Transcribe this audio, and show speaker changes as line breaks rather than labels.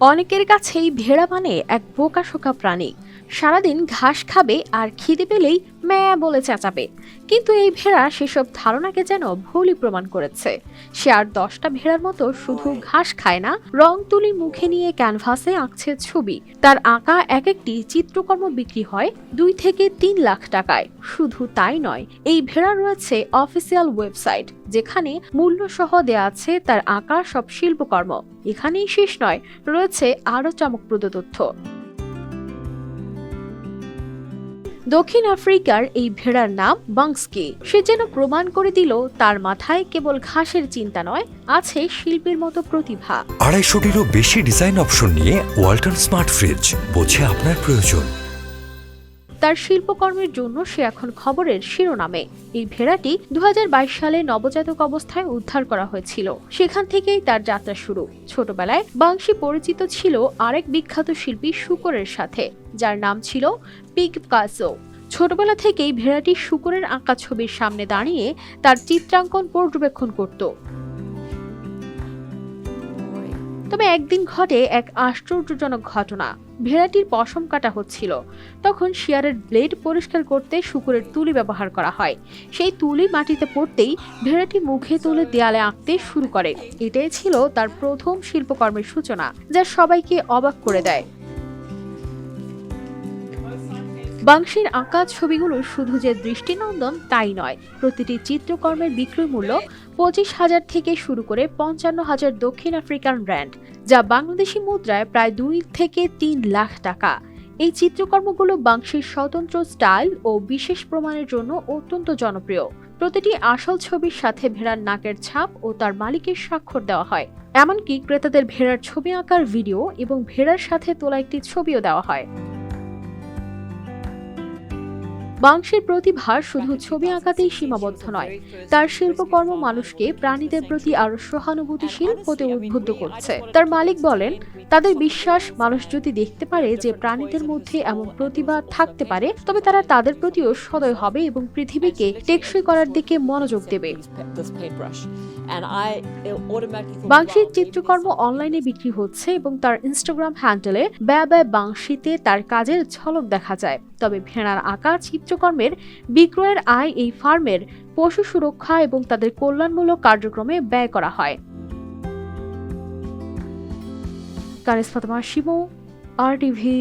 অনেকের কাছেই ভেড়া মানে এক বোকাশোকা প্রাণী। সারাদিন ঘাস খাবে আর খিদে পেলেই ম্যা বলে চেঁচাবে। কিন্তু এই ভেড়া সেসব ধারণাকে যেন ভুলই প্রমাণ করেছে। সে আর দশটা ভেড়ার মতো শুধু ঘাস খায় না, রং তুলি মুখে নিয়ে ক্যানভাসে আঁকছে ছবি। তার আঁকা এক একটি চিত্রকর্ম বিক্রি হয় দুই থেকে তিন লাখ টাকায়। শুধু তাই নয়, এই ভেড়া রয়েছে অফিসিয়াল ওয়েবসাইট, যেখানে মূল্য সহ দেয়া আছে তার আঁকা সব শিল্পকর্ম। এখানেই শেষ নয়, রয়েছে আরও চমকপ্রদ তথ্য। দক্ষিণ আফ্রিকার এই ভেড়ার নাম বাংসকে। সে যেন প্রমাণ করে দিল, তার মাথায় কেবল ঘাসের চিন্তা নয়, আছে শিল্পীর মতো প্রতিভা।
আড়াইশোটিরও বেশি ডিজাইন অপশন নিয়ে ওয়াল্টন স্মার্ট ফ্রিজ, বোঝে আপনার প্রয়োজন।
তার শিল্পকর্মের জন্য সে এখন খবরের শিরোনামে। এই ভেড়াটি দু হাজার বাইশ সালে নবজাতক অবস্থায় উদ্ধার করা হয়েছিল। সেখান থেকেই তার যাত্রা শুরু। ছোটবেলায় বাংশি পরিচিত ছিল আরেক বিখ্যাত শিল্পী শুকরের সাথে, যার নাম ছিল পিগ কাসো। ছোটবেলা থেকেই ভেড়াটি শুকরের আঁকা ছবির সামনে দাঁড়িয়ে তার চিত্রাঙ্কন পর্যবেক্ষণ করত। তবে একদিন ঘটে এক আশ্চর্যজনক ঘটনা। ভেড়াটির পশম কাটা হচ্ছিল। তখন শিয়ারের ব্লেড পরিষ্কার করতে শুকুরের তুলি ব্যবহার করা হয়। সেই তুলি মাটিতে পড়তেই ভেড়াটি মুখে তুলে দেয়ালে আঁকতে শুরু করে। এটাই ছিল তার প্রথম শিল্পকর্মের সূচনা, যা সবাইকে অবাক করে দেয়। বাংশির আঁকা ছবিগুলো শুধু যে দৃষ্টিনন্দন, তাই নয়। প্রতিটি চিত্রকর্মের বিক্রয় মূল্য পঁচিশ হাজার থেকে শুরু করে পঞ্চান্ন হাজার দক্ষিণ আফ্রিকান ব্র্যান্ড যা বাংলাদেশি মুদ্রায় প্রায় দুই থেকে তিন লাখ টাকা। এই চিত্রকর্মগুলো বাংশির স্বতন্ত্র স্টাইল ও বিশেষ প্রমাণের জন্য অত্যন্ত জনপ্রিয়। প্রতিটি আসল ছবির সাথে ভেড়ার নাকের ছাপ ও তার মালিকের স্বাক্ষর দেওয়া হয়। এমনকি ক্রেতাদের ভেড়ার ছবি আঁকার ভিডিও এবং ভেড়ার সাথে তোলা একটি ছবিও দেওয়া হয়। বাংশের প্রতিভা শুধু ছবি আঁকাতেই সীমাবদ্ধ নয়, তার শিল্পকর্ম মানুষকে প্রাণীদের প্রতি আরও সহানুভূতিশীল হতে উদ্বুদ্ধ করছে। তার মালিক বলেন, তাদের বিশ্বাস মানুষ যদি দেখতে পারে যে প্রাণীদের মধ্যে এমন প্রতিভা থাকতে পারে, তবে তারা তাদের প্রতিও সদয় হবে এবং পৃথিবীকে টেকসই করার দিকে মনোযোগ দেবে। বাংশির চিত্রকর্ম অনলাইনে বিক্রি হচ্ছে এবং তার ইনস্টাগ্রাম হ্যান্ডেলে ব্যয় বাংশিতে তার কাজের ঝলক দেখা যায়। তবে ভেড়ার আঁকা চিত্রকর্মের বিক্রয়ের আয় এই ফার্মের পশু সুরক্ষা এবং তাদের কল্যাণমূলক কার্যক্রমে ব্যয় করা হয়। কানিস ফাতেমা শিমু আর টিভি